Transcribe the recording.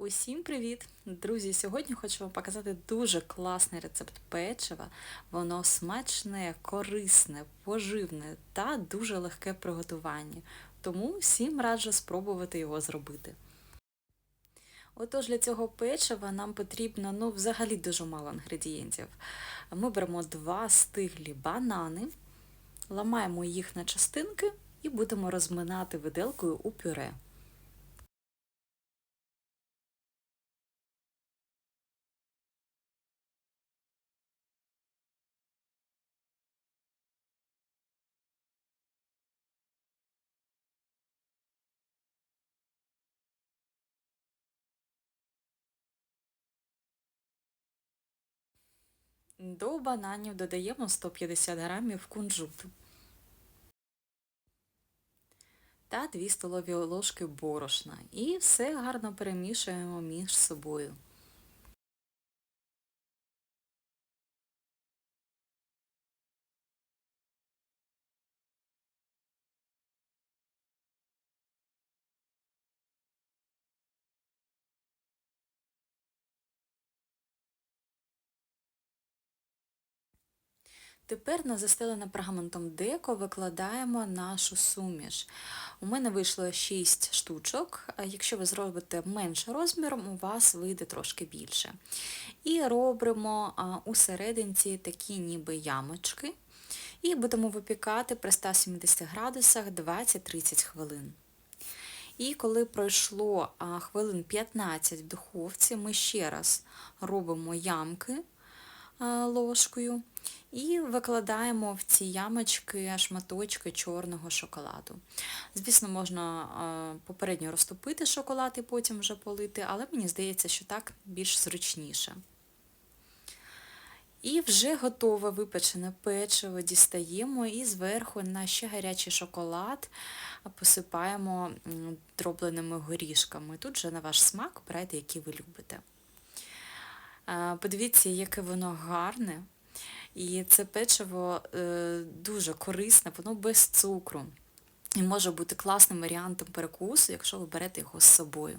Усім привіт! Друзі! Сьогодні хочу вам показати дуже класний рецепт печива. Воно смачне, корисне, поживне та дуже легке в приготуванні. Тому всім раджу спробувати його зробити. Отож, для цього печива нам потрібно ну, взагалі дуже мало інгредієнтів. Ми беремо два стиглі банани, ламаємо їх на частинки і будемо розминати виделкою у пюре. До бананів додаємо 150 грамів кунжуту та 2 столові ложки борошна. І все гарно перемішуємо між собою. Тепер на застелене пергаментом деко викладаємо нашу суміш. У мене вийшло 6 штучок, якщо ви зробите менше розміром, у вас вийде трошки більше. І робимо у серединці такі ніби ямочки. І будемо випікати при 170 градусах 20-30 хвилин. І коли пройшло хвилин 15 в духовці, ми ще раз робимо ямки ложкою і викладаємо в ці ямочки шматочки чорного шоколаду. Звісно, можна попередньо розтопити шоколад і потім вже полити, але мені здається, що так більш зручніше. І вже готове випечене печиво дістаємо і зверху на ще гарячий шоколад посипаємо дробленими горішками. Тут вже на ваш смак обирайте, який ви любите. Подивіться, яке воно гарне. І це печиво е, дуже корисне, воно без цукру. І може бути класним варіантом перекусу, якщо ви берете його з собою.